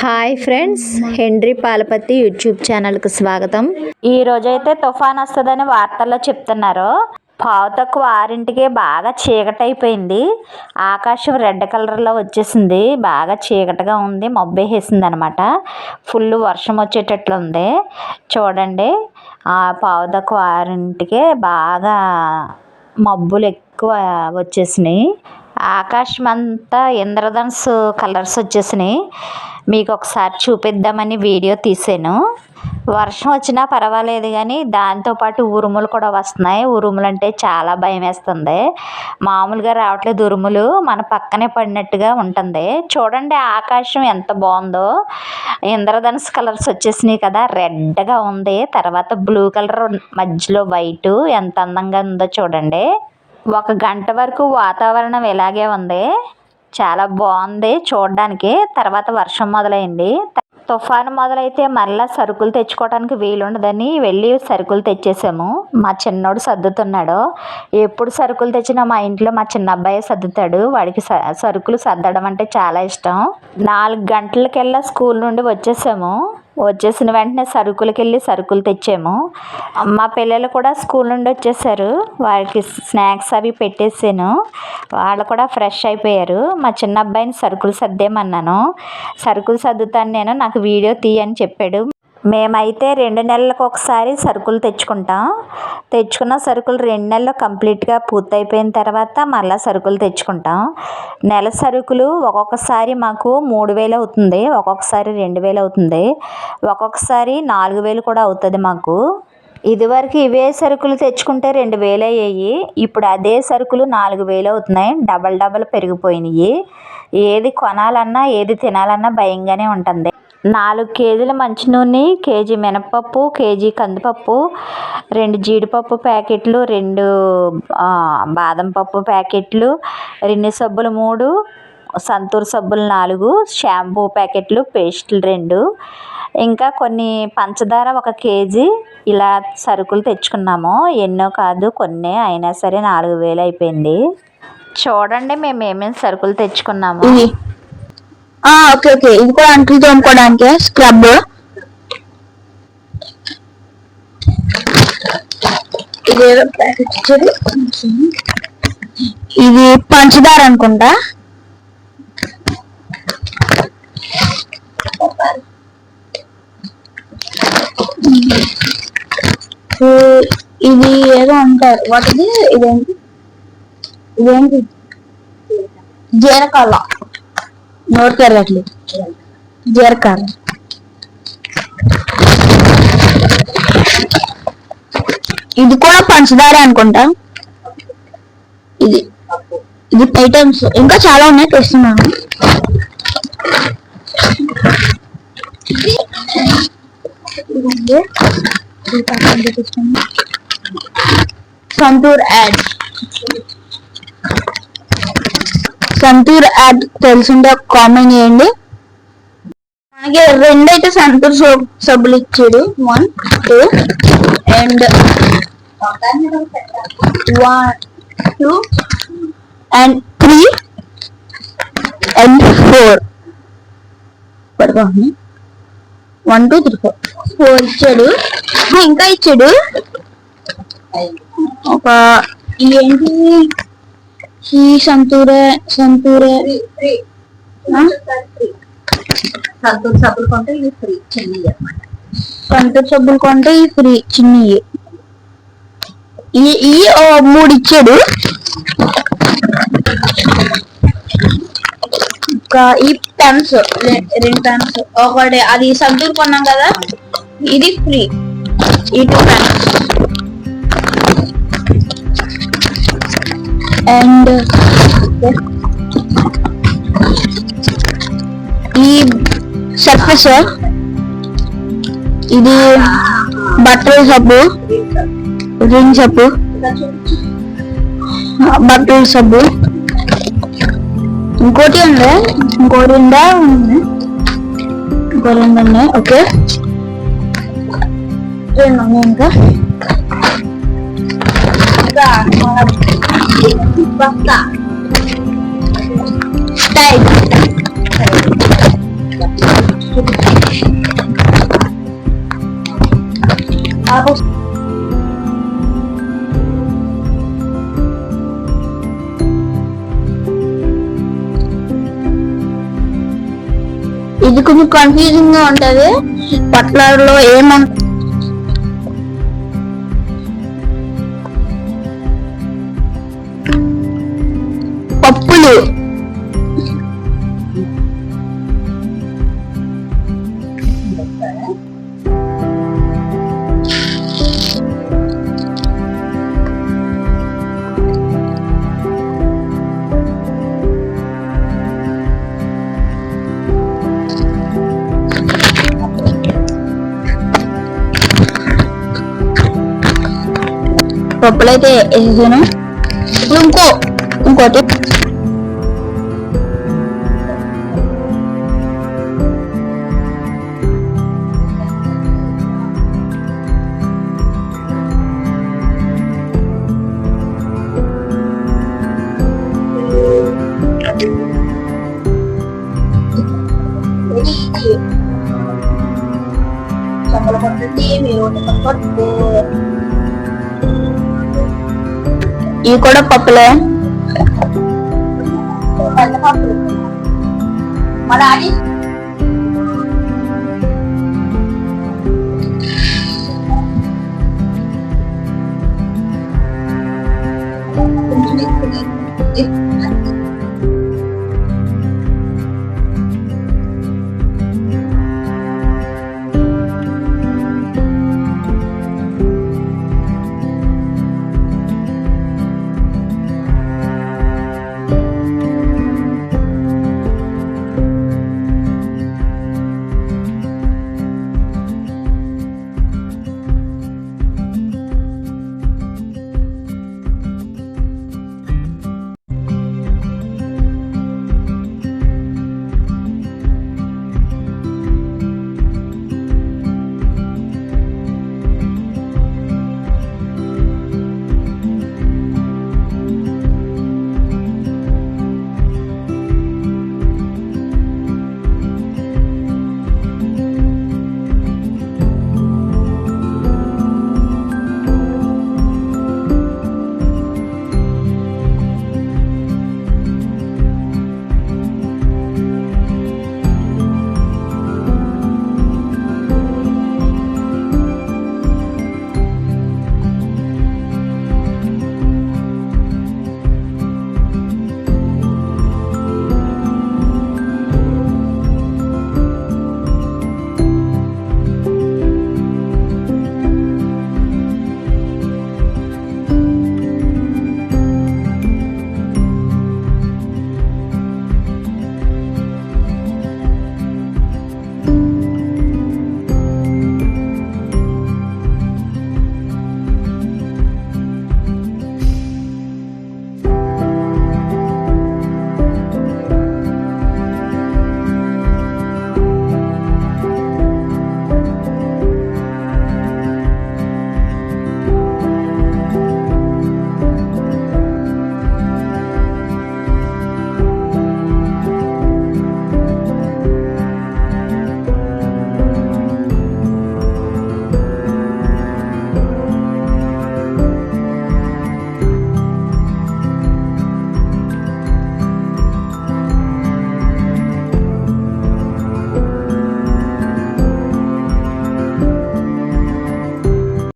Hi friends Henry Palapati YouTube ఛానల్కి స్వాగతం. ఈ రోజైతే తుఫాన్ వస్తుందని వార్తల్లో చెప్తున్నారు. పావు తక్కువ ఆరింటికే బాగా చీకటైపోయింది. ఆకాశం రెడ్ కలర్లో వచ్చేసింది. బాగా చీకటిగా ఉంది మబ్బేసేసింది అనమాట ఫుల్ వర్షం వచ్చేటట్లు ఉంది చూడండి ఆ పావు తక్కువ ఆరింటికే బాగా మబ్బులు ఎక్కువ వచ్చేసినాయి. ఆకాశం అంతా ఇంద్రధనుసు కలర్స్ వచ్చేసినాయి. మీకు ఒకసారి చూపిద్దామని వీడియో తీసాను. వర్షం వచ్చినా పర్వాలేదు కానీ దాంతోపాటు ఉరుములు కూడా వస్తున్నాయి. ఉరుములు అంటే చాలా భయం వేస్తుంది మామూలుగా రావట్లేదు ఉరుములు. మన పక్కనే పడినట్టుగా ఉంటుంది. చూడండి ఆకాశం ఎంత బాగుందో. ఇంద్రధనుసు కలర్స్ వచ్చేసినాయి కదా. రెడ్గా ఉంది. తర్వాత బ్లూ కలర్ మధ్యలో వైట్. ఎంత అందంగా ఉందో చూడండి. ఒక గంట వరకు వాతావరణం ఇలాగే ఉంది. చాలా బాగుంది చూడడానికి. తర్వాత వర్షం మొదలైంది. తుఫాను మొదలైతే మళ్ళీ సరుకులు తెచ్చుకోవడానికి వీలుండదని వెళ్ళి సరుకులు తెచ్చేసాము. మా చిన్నోడు సర్దుతున్నాడు. ఎప్పుడు సరుకులు తెచ్చినా మా ఇంట్లో మా చిన్న అబ్బాయి సర్దుతాడు. వాడికి స సరుకులు సర్దడం అంటే చాలా ఇష్టం. నాలుగు గంటలకెల్లా స్కూల్ నుండి వచ్చేసాము. వచ్చేసిన వెంటనే సరుకులకి వెళ్ళి సరుకులు తెచ్చాము. మా పిల్లలు కూడా స్కూల్ నుండి వచ్చేసారు. వాళ్ళకి స్నాక్స్ అవి పెట్టేసాను. వాళ్ళు కూడా ఫ్రెష్ అయిపోయారు. మా చిన్న అబ్బాయిని సరుకులు సర్దేమన్నాను. సరుకులు సర్దుతాను నేను నాకు వీడియో తీయని చెప్పాడు. మేమైతే రెండు నెలలకు ఒకసారి సరుకులు తెచ్చుకుంటాం. తెచ్చుకున్న సరుకులు రెండు నెలలు కంప్లీట్గా పూర్తయిపోయిన తర్వాత మళ్ళీ సరుకులు తెచ్చుకుంటాం. నెల సరుకులు ఒక్కొక్కసారి మాకు మూడు వేలు అవుతుంది ఒక్కొక్కసారి రెండు వేలు అవుతుంది ఒక్కొక్కసారి నాలుగు వేలు కూడా అవుతుంది మాకు. ఇదివరకు ఇవే సరుకులు తెచ్చుకుంటే రెండు వేలు అయ్యాయి ఇప్పుడు అదే సరుకులు నాలుగు వేలు అవుతున్నాయి డబల్ డబల్ పెరిగిపోయినాయి. ఏది కొనాలన్నా ఏది తినాలన్నా భయంగానే ఉంటుంది. నాలుగు కేజీల మంచి నూనె కేజీ మినపప్పు కేజీ కందిపప్పు రెండు జీడిపప్పు ప్యాకెట్లు రెండు బాదం పప్పు ప్యాకెట్లు రిన్ని సబ్బులు మూడు సంతూర్ సబ్బులు నాలుగు షాంపూ ప్యాకెట్లు పేస్టులు రెండు. ఇంకా కొన్ని పంచదార ఒక కేజీ ఇలా సరుకులు తెచ్చుకున్నాము. ఎన్నో కాదు కొన్ని అయినా సరే నాలుగు వేలు అయిపోయింది. చూడండి మేము ఏమేమి సరుకులు తెచ్చుకున్నాము. Okay okay. ఇది కూడా అంట్లు తోముకోవడానికి స్క్రబ్ ఇది ఇది పంచదార అనుకుంటా. ఇది ఏదో అంటారు. వాటిది ఇదేంటి? ఇదేంటి? జీరకాల నోరు తిరగట్లేదు జీరకాల ఇది కూడా పంచదార అనుకుంటా. ఇది ఇది ఐటమ్స్. ఇంకా చాలా ఉన్నాయి తెస్తున్నాను సంతూర్ యాడ్. సంతూర్ యాడ్ తెలుసుంటే కామెంట్ చేయండి. మనకి రెండైతే సంతూర్ సోప్ సబ్బులు ఇచ్చాడు one two and one two and three and four పడుకోండి. One two three four four ఇచ్చాడు. ఇంకా ఇచ్చాడు. ఒక ఏంటి ఈ సంతూర సంతూర? సంతూర్ సబ్బులు కొంటే ఇది ఫ్రీ చిన్నవి అన్నమాట సంతూర్ సబ్బులు కొంటే ఈ ఫ్రీ చిన్నవి ఈ మూడు ఇచ్చాడు ఇంకా ఈ పెన్స్ రెండు పెన్స్ ఒకటి అది సంతూర్ కొన్నాం కదా ఇది ఫ్రీ ఈ టూ పెన్స్ అండ్ ఈ సర్ఫేస్ ఇది బట్టల సబ్బు రిన్ సబ్బు బట్టల సబ్బు ఇంకోటి ఉంది ఇంకో రెండా ఉంది ఇంకో రెండు ఉన్నాయి ఓకే రెండు ఉన్నాయి ఇంకా ఇంకా మన బస్తా ఇది కొంచెం కన్ఫ్యూజింగ్గా ఉంటది. పట్లలో ఏమంటారు పప్పులు పప్పులు అయితే వేసేసాను ఇప్పుడు ఇంకో ఇంకోటి ఇవి కూడా పప్పులే? మా డాడీ